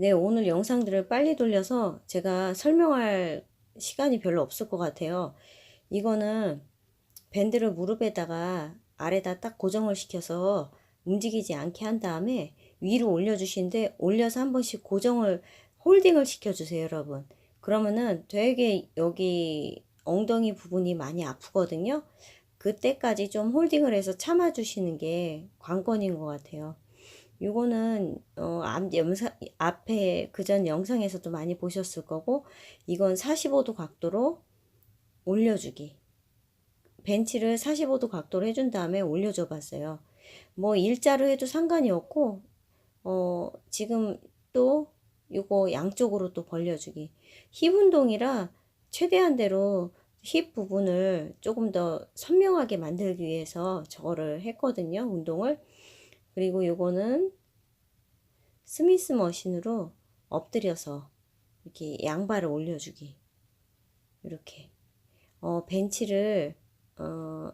네, 오늘 영상들을 빨리 돌려서 제가 설명할 시간이 별로 없을 것 같아요. 이거는 밴드를 무릎에다가 아래다 딱 고정을 시켜서 움직이지 않게 한 다음에 위로 올려주시는데 올려서 한 번씩 고정을 홀딩을 시켜주세요, 여러분. 그러면은 되게 여기 엉덩이 부분이 많이 아프거든요. 그때까지 좀 홀딩을 해서 참아주시는 게 관건인 것 같아요. 요거는 어, 앞 영상 앞에 그 전 영상에서도 많이 보셨을 거고 이건 45도 각도로 올려주기. 벤치를 45도 각도로 해준 다음에 올려줘 봤어요. 뭐 일자로 해도 상관이 없고 어 지금 또 요거 양쪽으로 또 벌려주기. 힙 운동이라 최대한대로 힙 부분을 조금 더 선명하게 만들기 위해서 저거를 했거든요 운동을 그리고 요거는 스미스 머신으로 엎드려서 이렇게 양발을 올려주기. 이렇게. 어, 벤치를, 어,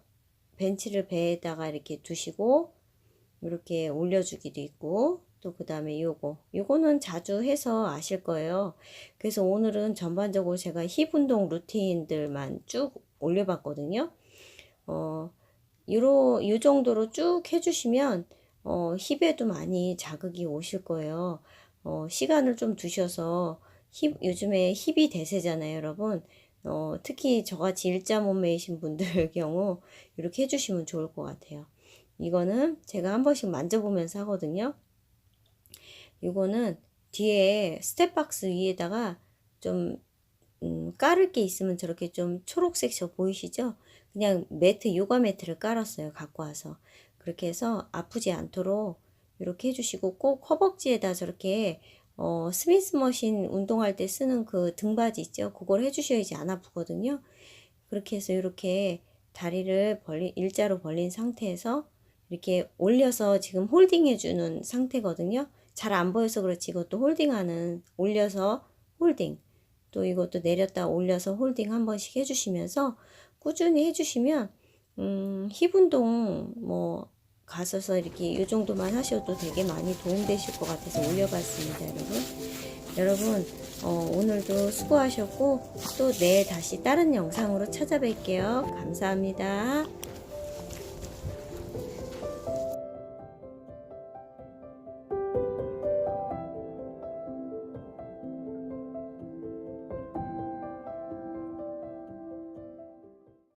벤치를 배에다가 이렇게 두시고, 이렇게 올려주기도 있고, 또 그 다음에 요거. 요거는 자주 해서 아실 거예요. 그래서 오늘은 전반적으로 제가 힙 운동 루틴들만 쭉 올려봤거든요. 어, 요로, 요 정도로 쭉 해주시면, 어, 힙에도 많이 자극이 오실 거예요. 어, 시간을 좀 두셔서 힙, 요즘에 힙이 대세잖아요, 여러분. 어, 특히 저같이 일자 몸매이신 분들 경우 이렇게 해주시면 좋을 것 같아요. 이거는 제가 한 번씩 만져보면서 하거든요. 이거는 뒤에 스텝박스 위에다가 좀 음, 깔을 게 있으면 저렇게 좀 초록색 저 보이시죠? 그냥 매트, 요가 매트를 깔았어요. 갖고 와서. 그렇게 해서 아프지 않도록 이렇게 해주시고 꼭 허벅지에다 저렇게 어, 스미스 머신 운동할 때 쓰는 그 등받이 있죠? 그걸 해주셔야지 안 아프거든요. 그렇게 해서 이렇게 다리를 벌리, 일자로 벌린 상태에서 이렇게 올려서 지금 홀딩 해주는 상태거든요. 잘 안 보여서 그렇지 이것도 홀딩하는 올려서 홀딩 또 이것도 내렸다 올려서 홀딩 한 번씩 해주시면서 꾸준히 해주시면 음, 힙 운동 뭐 가셔서 이렇게 이 정도만 하셔도 되게 많이 도움되실 것 같아서 올려봤습니다, 여러분. 여러분, 어, 오늘도 수고하셨고, 또 내일 다시 다른 영상으로 찾아뵐게요. 감사합니다.